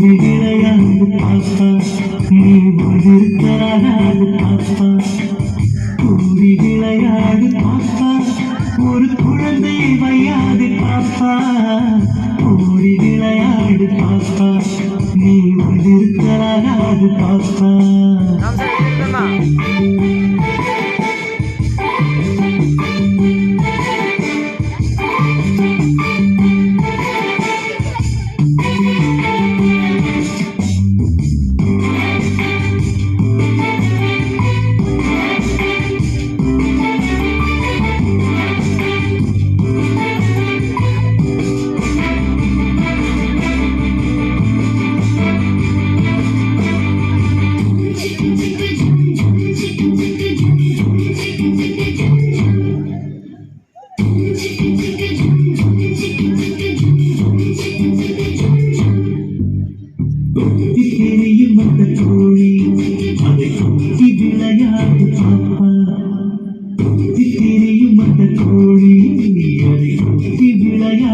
விளையாது பாப்பா நீ ஒளிர்க்காது பாப்பா கூறி விளையாது பாப்பா ஒரு குழந்தை வையாது பாப்பா கூறி விளையாது பாப்பா நீ ஒளிர்க்காது பாப்பா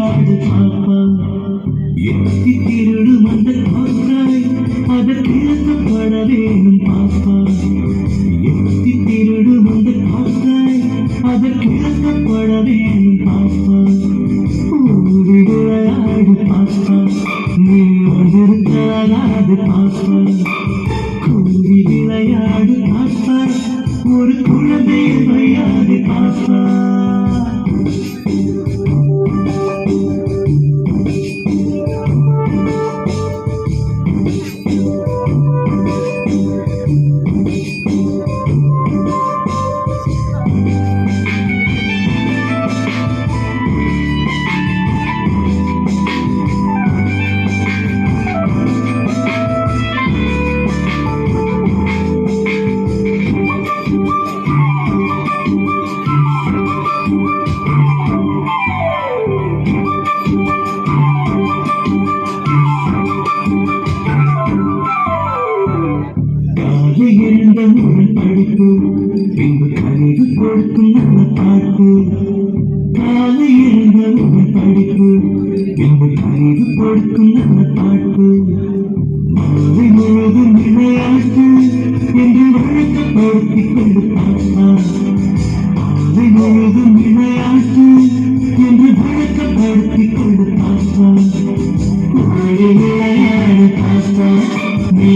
விளையாடு பாப்பா எத்தி திருடும் அந்த காக்காய் அதற்கு திறக்கப்பட வேணும் பாப்பா. எத்தி திருடும் அந்த காக்காய் அதற்கு திறக்கப்பட வேணும் பாப்பா. ஓடி விளையாடு பாப்பா நீ வந்திருக்காது பாப்பா. கூடி விளையாடு பாப்பா ஒரு குழந்தை வையாது பாப்பா. படிப்பு பின்பு கனிவு கொடுக்கும் நல்ல பாட்டு காலை எழுந்த முதல் படிப்பு பின்பு கனிவு கொடுக்கும் நல்ல பாட்டு மாலை முழுதும் விளையாட்டு என்று வழக்கப்படுத்திக் கொண்டு பாப்பா மாலை முழுதும் விளையாட்டு என்று வழக்கப்படுத்திக் கொண்டு பாப்பா கோழி விளையாடு பாப்பா நீ